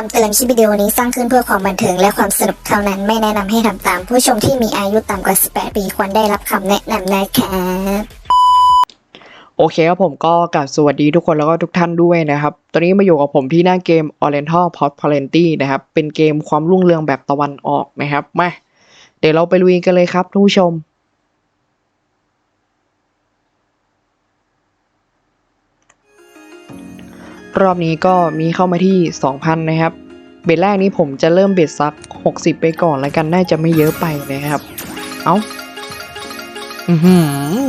คำเตือนคลิปวิดีโอนี้สร้างขึ้นเพื่อความบันเทิงและความสนุกเท่านั้นไม่แนะนำให้ทำตาม ผู้ชมที่มีอายุต่ำกว่า 18 ปีควรได้รับคำแนะนำนะครับโอเคครับผมก็กลับสวัสดีทุกคนแล้วก็ทุกท่านด้วยนะครับ ตอนนี้มาอยู่กับผมที่หน้าเกม Oriental p o t p a l e n t y นะครับ เป็นเกมความรุ่งเรืองแบบตะวันออกนะครับ มา เดี๋ยวเราไปลุยกันเลยครับทุกผู้ชม รอบนี้ก็มีเข้ามาที่ 2,000 นะครับ เบ็ดแรกนี้ผมจะเริ่มเบ็ดซัก 60 ไปก่อนแล้วกันน่าจะไม่เยอะไปนะครับ เอา้าอือหือ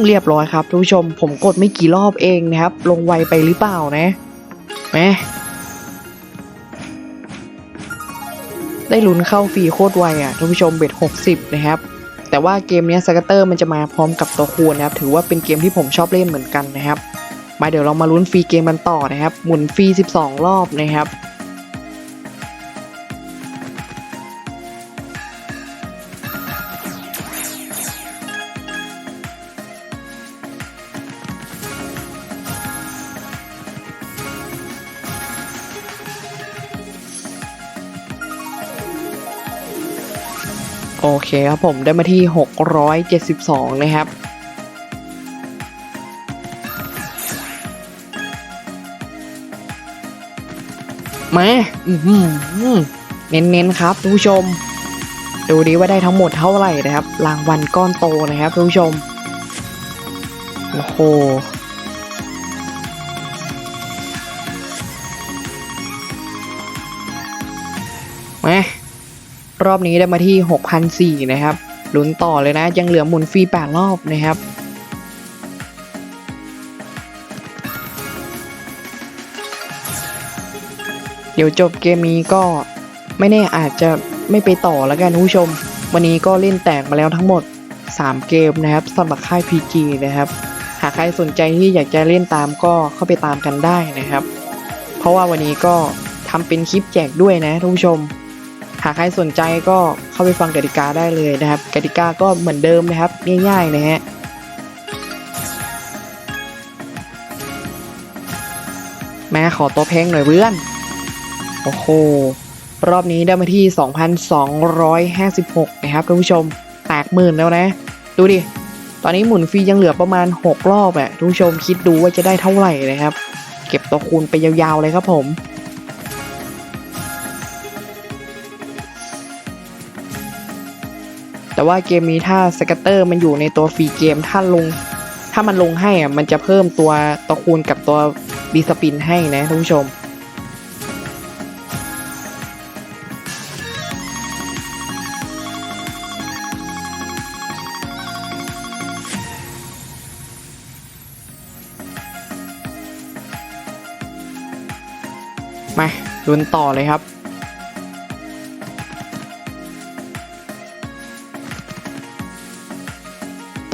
เรียบร้อยครับทุกผู้ชม ผมกดไม่กี่รอบเองนะครับ ลงไวไปหรือเปล่านะแมได้ลุ้นเข้าฟรีโคตรไวอะทุกผู้ชมเบ็ด 60 นะครับ แต่ว่าเกมนี้สกัตเตอร์มันจะมาพร้อมกับตัวคูณนะครับ ถือว่าเป็นเกมที่ผมชอบเล่นเหมือนกันนะครับ มาเดี๋ยวเรามาลุ้นฟรีเกมกันต่อนะครับ หมุนฟรี 12 รอบนะครับโอเคครับผมได้มาที่ 672 นะครับ มาเน้นๆครับทุกผู้ชม ดูดีว่าได้ทั้งหมดเท่าไหร่นะครับ รางวัลก้อนโตนะครับทุกผู้ชม โอ้โหมารอบนี้ได้มาที่6,004นะครับลุ้นต่อเลยนะ ยังเหลือหมุนฟรี8รอบนะครับ ดี๋ยวจบเกมนี้ก็ไม่แน่อาจจะไม่ไปต่อแล้วกันคุณผู้ชม วันนี้ก็เล่นแตกมาแล้วทั้งหมด 3 เกมนะครับสำหรับค่าย PG นะครับ หากใครสนใจที่อยากจะเล่นตามก็เข้าไปตามกันได้นะครับ เพราะว่าวันนี้ก็ทำเป็นคลิปแจกด้วยนะทุกผู้ชม หากใครสนใจก็เข้าไปฟังกติกาได้เลยนะครับกติกาก็เหมือนเดิมนะครับง่ายๆนะฮะแม่ขอตัวแพงหน่อยเพื่อน โอ้โห รอบนี้ได้มาที่ 2,256 นะครับท่านผู้ชม แตกหมื่นแล้วนะ ดูดิ ตอนนี้หมุนฟรียังเหลือประมาณ 6 รอบอะท่านผู้ชมคิดดูว่าจะได้เท่าไหร่นะครับ เก็บตัวคูณไปยาวๆเลยครับผมแต่ว่าเกมนี้ถ้าสกัตเตอร์มันอยู่ในตัวฟรีเกมถ้าลง ถ้ามันลงให้อะมันจะเพิ่มตัวตัวคูณกับตัวดีสปินให้นะท่านผู้ชม มาลุ้นต่อเลยครับ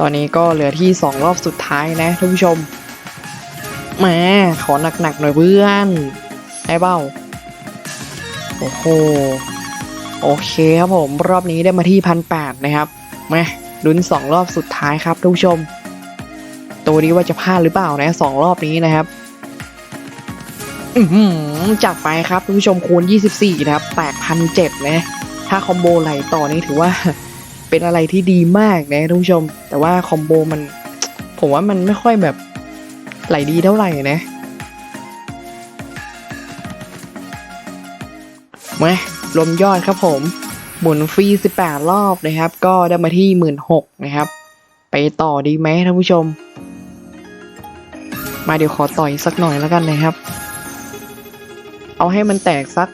ตอนนี้ก็เหลือที่ 2 รอบสุดท้ายนะท่านผู้ชมมาขอหนักๆหน่อยเพื่อนได้เบ้า โอ้โห โอเคครับผม รอบนี้ได้มาที่พันแปดนะครับมาลุ้น2รอบสุดท้ายครับท่านผู้ชม ตัวนี้ว่าจะพลาดหรือเปล่านะสองรอบนี้นะครับ จัดไปครับท่านผู้ชมคูณ 24 นะครับแตกพันเจ็ดนะ ถ้าคอมโบไหลต่อนี่ถือว่า เป็นอะไรที่ดีมากนะท่านผู้ชม แต่ว่าคอมโบมัน ผมว่ามันไม่ค่อยแบบไหลดีเท่าไหร่นะมารวมยอดครับผม หมุนฟรี 18 รอบนะครับ ก็ได้มาที่ 16,000นะครับ ไปต่อดีไหมท่านผู้ชม มาเดี๋ยวขอต่อยสักหน่อยแล้วกันนะครับ เอาให้มันแตกสัก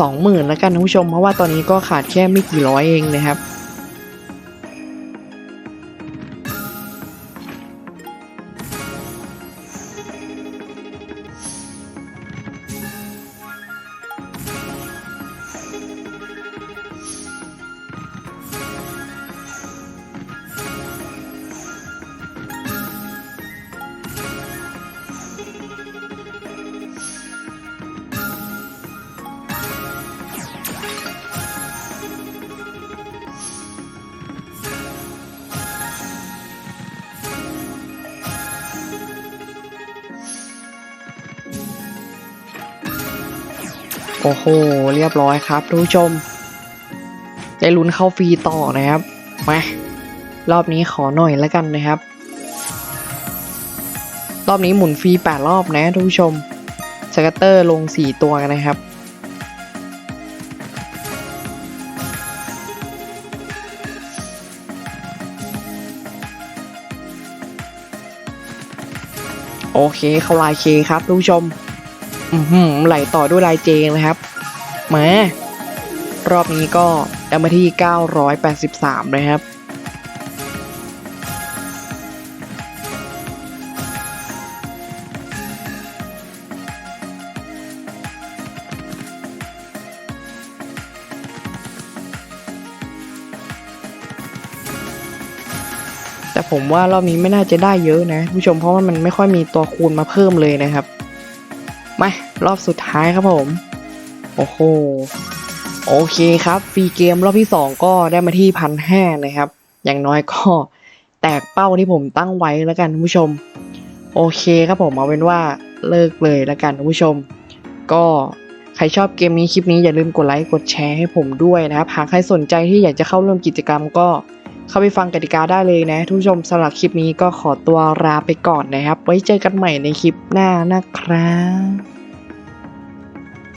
สองหมื่นแล้วกันท่านผู้ชม เพราะว่าตอนนี้ก็ขาดแค่ไม่กี่ร้อยเองนะครับ โอ้โห เรียบร้อยครับทุกผู้ชม ได้ลุ้นเข้าฟรีต่อนะครับ มารอบนี้ขอหน่อยแล้วกันนะครับ รอบนี้หมุนฟรีแปดรอบนะทุกผู้ชม สกัตเตอร์ลงสี่ตัวกันนะครับโอเค เข้าลายเคครับทุกผู้ชม อือหือไหลต่อด้วยลายเจงนะครับมารอบนี้ก็ได้มาที่ 983 นะครับ แต่ผมว่ารอบนี้ไม่น่าจะได้เยอะนะ ผู้ชมเพราะว่ามันไม่ค่อยมีตัวคูณมาเพิ่มเลยนะครับ มารอบสุดท้ายครับผม โอ้โห โอเคครับ ฟรีเกมรอบที่สองก็ได้มาที่พันห้านะครับ อย่างน้อยก็แตกเป้าที่ผมตั้งไว้แล้วกันคุณผู้ชม โอเคครับผมเอาเป็นว่าเลิกเลยแล้วกันคุณผู้ชม ก็ใครชอบเกมนี้คลิปนี้อย่าลืมกดไลค์กดแชร์ให้ผมด้วยนะครับหากใครสนใจที่อยากจะเข้าร่วมกิจกรรมก็ เข้าไปฟังกติกาได้เลยนะทุกชมสำหรับคลิปนี้ก็ขอตัวลาไปก่อนนะครับ ไว้เจอกันใหม่ในคลิปหน้านะครับ